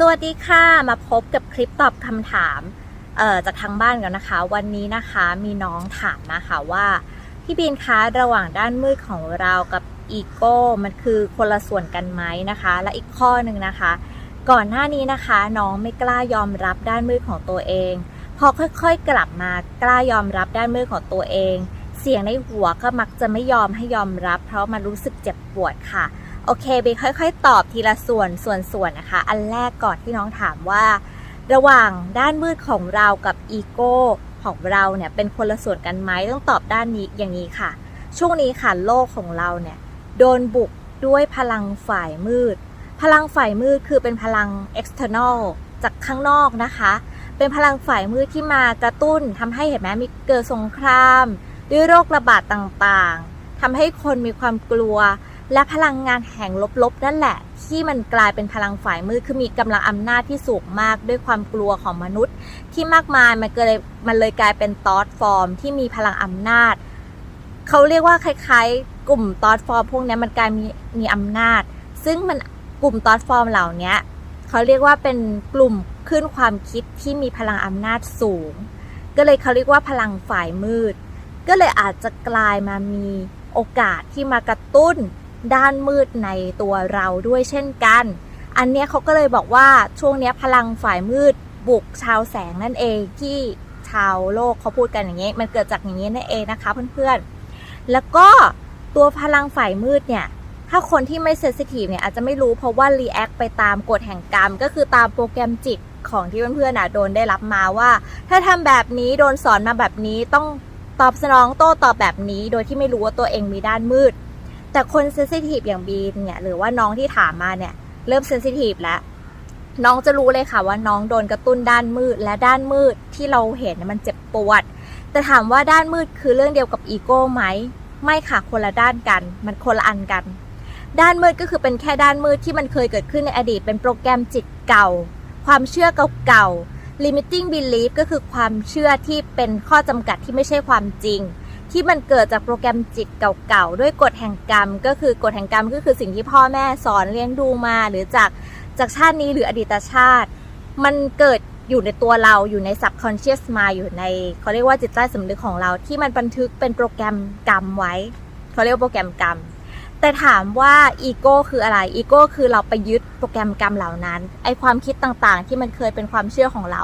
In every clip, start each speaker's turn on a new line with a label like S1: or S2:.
S1: สวัสดีค่ะ มาพบกับคลิปตอบคำถามจากทางบ้านกันนะคะ วันนี้นะคะมีน้องถามมาค่ะว่า พี่บีนคะระหว่างด้านมืดของเรากับอีโก้มันคือคนละส่วนกันไหมนะคะ และอีกข้อหนึ่งนะคะ ก่อนหน้านี้นะคะ น้องไม่กล้ายอมรับด้านมืดของตัวเอง พอค่อยๆกลับมากล้ายอมรับด้านมืดของตัวเอง เสียงในหัวก็มักจะไม่ยอมให้ยอมรับ เพราะมันรู้สึกเจ็บปวดค่ะ โอเคเบค่อย ๆ ตอบทีละส่วนส่วนส่วนนะคะ อันแรกก่อนที่น้องถามว่า ระหว่างด้านมืดของเรากับอีโก้ของเราเนี่ยเป็นคนละส่วนกันไหมต้องตอบด้านนี้อย่างนี้ค่ะ ช่วงนี้ค่ะโลกของเราเนี่ยโดนบุกด้วยพลังฝ่ายมืด พลังฝ่ายมืดคือเป็นพลัง external จากข้างนอกนะคะ เป็นพลังฝ่ายมืดที่มากระตุ้นทำให้เห็นไหมมีเกิดสงคราม ด้วยโรคระบาดต่างๆทำให้คนมีความกลัว และพลังงานแห่งลบๆนั่นแหละ ที่มันกลายเป็นพลังฝ่ายมืดคือมีกำลังอำนาจที่สูงมากด้วยความกลัวของมนุษย์ ที่มากมายมันก็เลยมันเลยกลายเป็นตอสฟอร์ม ที่มีพลังอำนาจเขาเรียกว่าคล้ายๆ กลุ่มตอสฟอร์มพวกนี้มันกลายมีมีอำนาจ ซึ่งมันกลุ่มตอสฟอร์มเหล่านี้เขาเรียกว่าเป็นกลุ่มขึ้นความคิดที่มีพลังอำนาจสูง ก็เลยเขาเรียกว่าพลังฝ่ายมืด ก็เลยอาจจะกลายมามีโอกาสที่มากระตุ้น ด้านมืดในตัวเราด้วยเช่นกัน อันเนี้ยเขาก็เลยบอกว่าช่วงเนี้ยพลังฝ่ายมืดบุกชาวแสงนั่นเองที่ชาวโลกเขาพูดกันอย่างนี้ มันเกิดจากอย่างนี้นั่นเองนะคะเพื่อนๆ แล้วก็ตัวพลังฝ่ายมืดเนี่ย ถ้าคนที่ไม่เซนซิทีฟเนี่ยอาจจะไม่รู้เพราะว่ารีแอคไปตามกฎแห่งกรรม ก็คือตามโปรแกรมจิตของที่เพื่อนๆน่ะโดนได้รับมาว่า ถ้าทำแบบนี้โดนสอนมาแบบนี้ต้องตอบสนองโต้ตอบแบบนี้ โดยที่ไม่รู้ว่าตัวเองมีด้านมืด แต่คนเซนซิทีฟอย่างบีนเนี่ยหรือว่าน้องที่ถามมาเนี่ย เริ่มเซนซิทีฟแล้วน้องจะรู้เลยค่ะว่าน้องโดนกระตุ้นด้านมืดและด้านมืดที่เราเห็นมันเจ็บปวด แต่ถามว่าด้านมืดคือเรื่องเดียวกับอีโก้ไหมไม่ค่ะคนละด้านกัน มันคนละอันกัน ด้านมืดก็คือเป็นแค่ด้านมืดที่มันเคยเกิดขึ้นในอดีต เป็นโปรแกรมจิตเก่า ความเชื่อเก่าๆ limiting belief ก็คือความเชื่อที่เป็นข้อจำกัดที่ไม่ใช่ความจริง ที่มันเกิดจากโปรแกรมจิตเก่าๆ ด้วยกฎแห่งกรรม ก็คือกฎแห่งกรรมก็คือสิ่งที่พ่อแม่สอนเลี้ยงดูมา หรือจากจากชาตินี้หรืออดีตชาติ มันเกิดอยู่ในตัวเราอยู่ใน subconscious mind อยู่ในเขาเรียกว่าจิตใต้สำนึกของเราที่มันบันทึกเป็นโปรแกรมกรรมไว้เขาเรียกว่าโปรแกรมกรรมแต่ถามว่าอีโก้คืออะไรอีโก้คือเราไปยึดโปรแกรมกรรมเหล่านั้นไอความคิดต่างๆ ที่มันเคยเป็นความเชื่อของเรา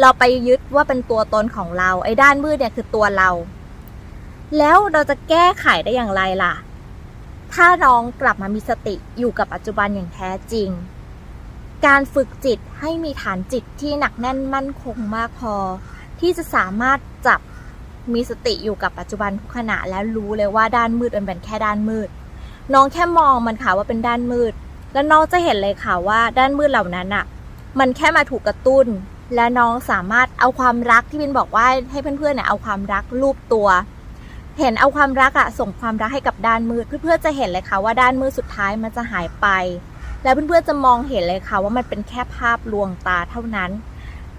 S1: เราไปยึดว่าเป็นตัวตนของเรา ไอด้านมืดเนี่ยคือตัวเรา แล้วเราจะแก้ไขได้อย่างไรล่ะ ถ้าน้องกลับมามีสติอยู่กับปัจจุบันอย่างแท้จริง การฝึกจิตให้มีฐานจิตที่หนักแน่นมั่นคงมากพอ ที่จะสามารถจับมีสติอยู่กับปัจจุบันทุกขณะแล้วรู้เลยว่าด้านมืดมันเป็นแค่ด้านมืด น้องแค่มองมันค่ะว่าเป็นด้านมืด แล้วน้องจะเห็นเลยค่ะว่าด้านมืดเหล่านั้นอะมันแค่มาถูกกระตุ้น และน้องสามารถเอาความรักที่บินบอกว่าให้เพื่อนๆเนี่ยเอาความรักรูปตัว เห็นเอาความรักอะส่งความรักให้กับด้านมืดเพื่อนๆจะเห็นเลยค่ะว่าด้านมืดสุดท้ายมันจะหายไป แล้วเพื่อนๆจะมองเห็นเลยค่ะว่ามันเป็นแค่ภาพลวงตาเท่านั้น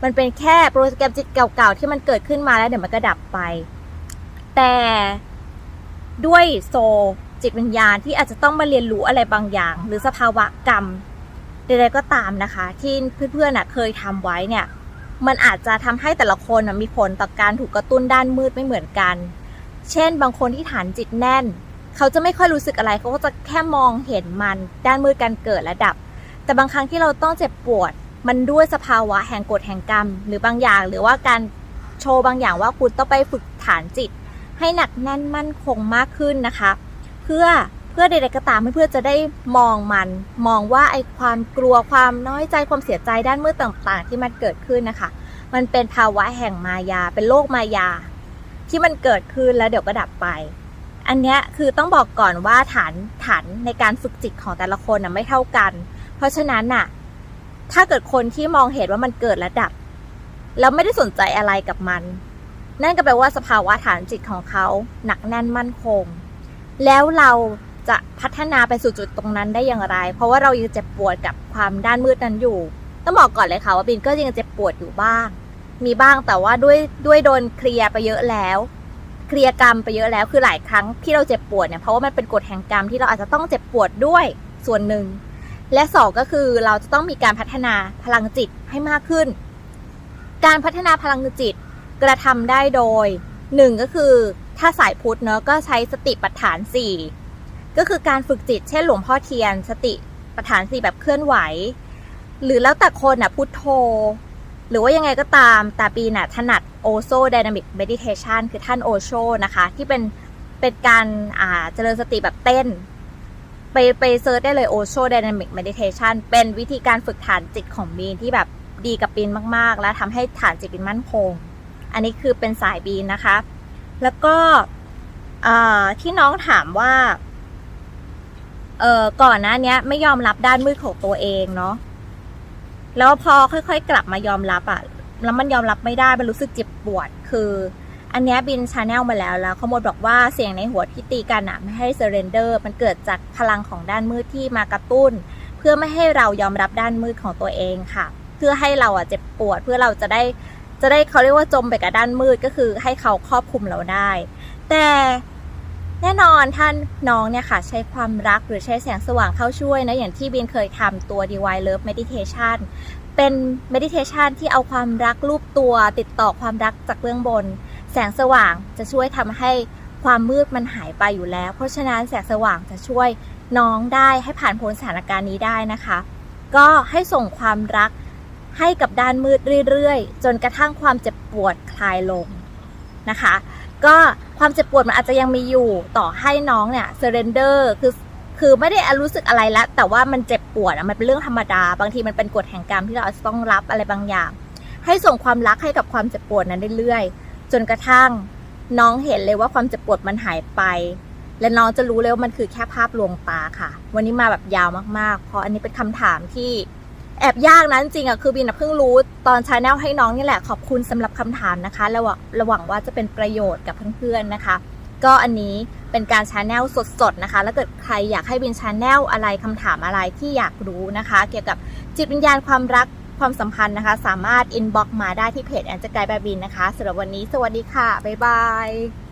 S1: มันเป็นแค่โปรแกรมจิตเก่าๆที่มันเกิดขึ้นมาแล้วเดี๋ยวมันก็ดับไป แต่ด้วยโซจิตวิญญาณที่อาจจะต้องมาเรียนรู้อะไรบางอย่าง หรือสภาวะกรรมใดๆก็ตามนะคะ ที่เพื่อนๆเคยทำไว้เนี่ย มันอาจจะทำให้แต่ละคนมีผลต่อการถูกกระตุ้นด้านมืดไม่เหมือนกัน เช่น บางคนที่ฐานจิตแน่น เขาจะไม่ค่อยรู้สึกอะไร เขาก็จะแค่มองเห็นมันด้านมืดการเกิดและดับ แต่บางครั้งที่เราต้องเจ็บปวด มันด้วยสภาวะแห่งกฎแห่งกรรม หรือบางอย่างหรือว่าการโชว์บางอย่างว่าคุณต้องไปฝึกฐานจิต ให้หนักแน่นมั่นคงมากขึ้นนะคะ เพื่อเพื่อใดๆก็ตามเพื่อจะได้มองมัน มองว่าไอ้ความกลัวความน้อยใจความเสียใจด้านมืดต่างๆ ที่มันเกิดขึ้นนะคะ มันเป็นภาวะแห่งมายา เป็นโลกมายา ที่มันเกิดขึ้นแล้วเดี๋ยวก็ดับไป อันเนี้ยคือต้องบอกก่อนว่าฐานฐานในการฝึกจิตของแต่ละคนน่ะไม่เท่ากัน เพราะฉะนั้นน่ะ ถ้าเกิดคนที่มองเห็นว่ามันเกิดและดับ แล้วไม่ได้สนใจอะไรกับมัน นั่นก็แปลว่าสภาวะฐานจิตของเขาหนักแน่นมั่นคง แล้วเราจะพัฒนาไปสู่จุดตรงนั้นได้อย่างไร เพราะว่าเรายังเจ็บปวดกับความด้านมืดนั้นอยู่ ต้องบอกก่อนเลยค่ะว่าบินก็ยังเจ็บปวดอยู่บ้าง มีบ้างแต่ว่าด้วยด้วยโดนเคลียร์ไปเยอะแล้ว เคลียร์กรรมไปเยอะแล้วคือหลายครั้งที่เราเจ็บปวดเนี่ยเพราะว่ามันเป็นกฎแห่งกรรมที่เราอาจจะต้องเจ็บปวดด้วยส่วนหนึ่ง และสองก็คือเราจะต้องมีการพัฒนาพลังจิตให้มากขึ้น การพัฒนาพลังจิตกระทำได้โดยหนึ่งก็คือถ้าสายพุทธเนอะก็ใช้สติปัฏฐานสี่ก็คือการฝึกจิต เช่นหลวงพ่อเทียน สติปัฏฐานสี่แบบเคลื่อนไหว หรือแล้วแต่คนอะพุทโธ หรือว่ายังไงก็ตามแต่ปีน่ะถนัดโอโซ Dynamic Meditation คือท่านโอโชนะคะ ที่เป็นเป็นการอ่าเจริญสติแบบเต้น ไปไปเซิร์ชได้เลยโอโช Dynamic Meditation เป็นวิธีการฝึกฐานจิตของบีนที่แบบดีกับบีนมากๆ และทำให้ฐานจิตบีนมั่นคง อันนี้คือเป็นสายบีนนะคะ แล้วก็ที่น้องถามว่าเออก่อนหน้าเนี้ยไม่ยอมรับด้านมืดของตัวเองเนาะ แล้วพอค่อยๆ กลับมายอมรับอะแล้วมันยอมรับไม่ได้มันรู้สึกเจ็บปวด คือ อันนี้บินชาแนลมาแล้วแล้วขโมดบอกว่าเสียงในหัวที่ตีกันอะไม่ให้เซเรนเดอร์มันเกิดจากพลังของด้านมืดที่มากระตุ้น เพื่อไม่ให้เรายอมรับด้านมืดของตัวเองค่ะ เพื่อให้เราอะเจ็บปวด เพื่อเราจะได้จะได้เขาเรียกว่าจมไปกับด้านมืดก็คือให้เขาครอบคุมเราได้ แต่ แน่นอนท่านน้องเนี่ยค่ะ ใช้ความรักหรือใช้แสงสว่างเข้าช่วยนะ อย่างที่บินเคยทำตัว Divine Love Meditation เป็น meditation ที่เอาความรักรูปตัวติดต่อความรักจากเบื้องบน แสงสว่างจะช่วยทำให้ความมืดมันหายไปอยู่แล้ว เพราะฉะนั้นแสงสว่างจะช่วยน้องได้ให้ผ่านพ้นสถานการณ์นี้ได้นะคะ ก็ให้ส่งความรักให้กับด้านมืดเรื่อยๆ จนกระทั่งความเจ็บปวดคลายลงนะคะ ก็ ความเจ็บปวดมันอาจจะยังมีอยู่ต่อให้น้องเนี่ย surrender คือคือไม่ได้รู้สึกอะไรแล้วแต่ว่ามันเจ็บปวดอะมันเป็นเรื่องธรรมดา บางทีมันเป็นกฎแห่งกรรมที่เราอาจจะต้องรับอะไรบางอย่าง ให้ส่งความรักให้กับความเจ็บปวดนั้นเรื่อยๆจนกระทั่งน้องเห็นเลยว่าความเจ็บปวดมันหายไป และน้องจะรู้เลยว่ามันคือแค่ภาพลวงตาค่ะ วันนี้มาแบบยาวมากๆ เพราะอันนี้เป็นคำถามที่ แอบยากนะจริงอะคือบินเพิ่งรู้ตอนชาแนลให้น้องนี่แหละขอบคุณสำหรับคำถามนะคะระหว่างระหว่างว่าจะเป็นประโยชน์กับเพื่อนๆนะคะ ก็อันนี้เป็นการชาแนลสดๆนะคะ แล้วเกิดใครอยากให้บินชาแนลอะไรคำถามอะไรที่อยากรู้นะคะ เกี่ยวกับจิตวิญญาณความรักความสัมพันธ์นะคะ สามารถอินบ็อกมาได้ที่เพจแอนจะไกด์แบบบินนะคะสำหรับวันนี้ สวัสดีค่ะบ๊ายบาย